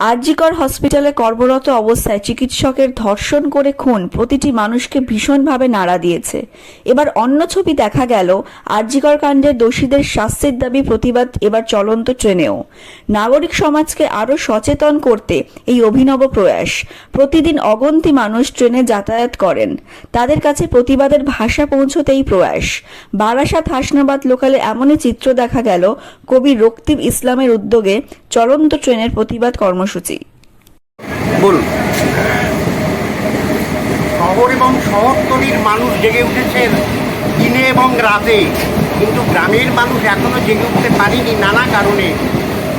আরজিকর হসপিটালে কর্মরত অবস্থায় চিকিৎসকের ধর্ষণ করে খুন প্রতিটি মানুষকে ভীষণভাবে নাড়া দিয়েছে। এবার অন্য ছবি দেখা গেল আরজিকর কাণ্ডের দোষীদের শাস্তির দাবি প্রতিবাদ এবার চলন্ত ট্রেনেও। নাগরিক সমাজকে আরও সচেতন করতে এই অভিনব প্রয়াস। প্রতিদিন অগন্তি মানুষ ট্রেনে যাতায়াত করেন। তাদের কাছে প্রতিবাদের ভাষা পৌঁছতেই প্রয়াস। বারাসাত হাসনাবাদ লোকালে এমনই চিত্র দেখা গেল কবি রক্তিব ইসলামের উদ্যোগে চলন্ত ট্রেনের প্রতিবাদ কর্মসূচি। বলুন। শহর এবং শহরতলির মানুষ জেগে উঠেছেন দিনে এবং রাতে। কিন্তু গ্রামের মানুষ এখনও জেগে উঠতে পারেনি নানা কারণে।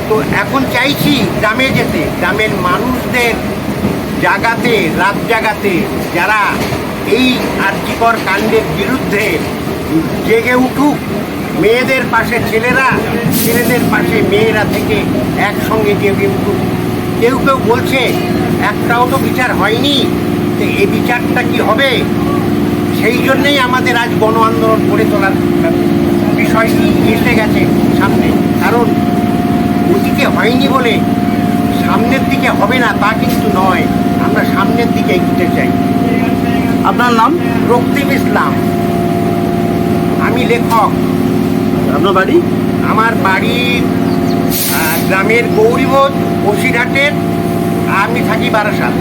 তো এখন চাইছি গ্রামে যেতে। গ্রামের মানুষদের জাগাতে রাত জাগাতে যারা এই আর্যিকর কাণ্ডের বিরুদ্ধে জেগে উঠুক মেয়েদের পাশে ছেলেরা ছেলেদের পাশে মেয়েরা থেকে একসঙ্গে জেগে উঠুক। কেউ কেউ বলছে একটাও তো বিচার হয়নি। তো এই বিচারটা কি হবে? সেই জন্যেই আমাদের আজ গণ আন্দোলন গড়ে তোলার বিষয়টি এসে গেছে সামনে। কারণ ওদিকে হয়নি বলে সামনের দিকে হবে না তা কিন্তু নয়। আমরা সামনের দিকে এগিয়ে চাই। আপনার নাম? রক্তিম ইসলাম। আমি লেখক। আপনার বাড়ি? আমার বাড়ি গ্রামের গৌরীবোধ বসিরহাটের আমি থাকি বারাসাত।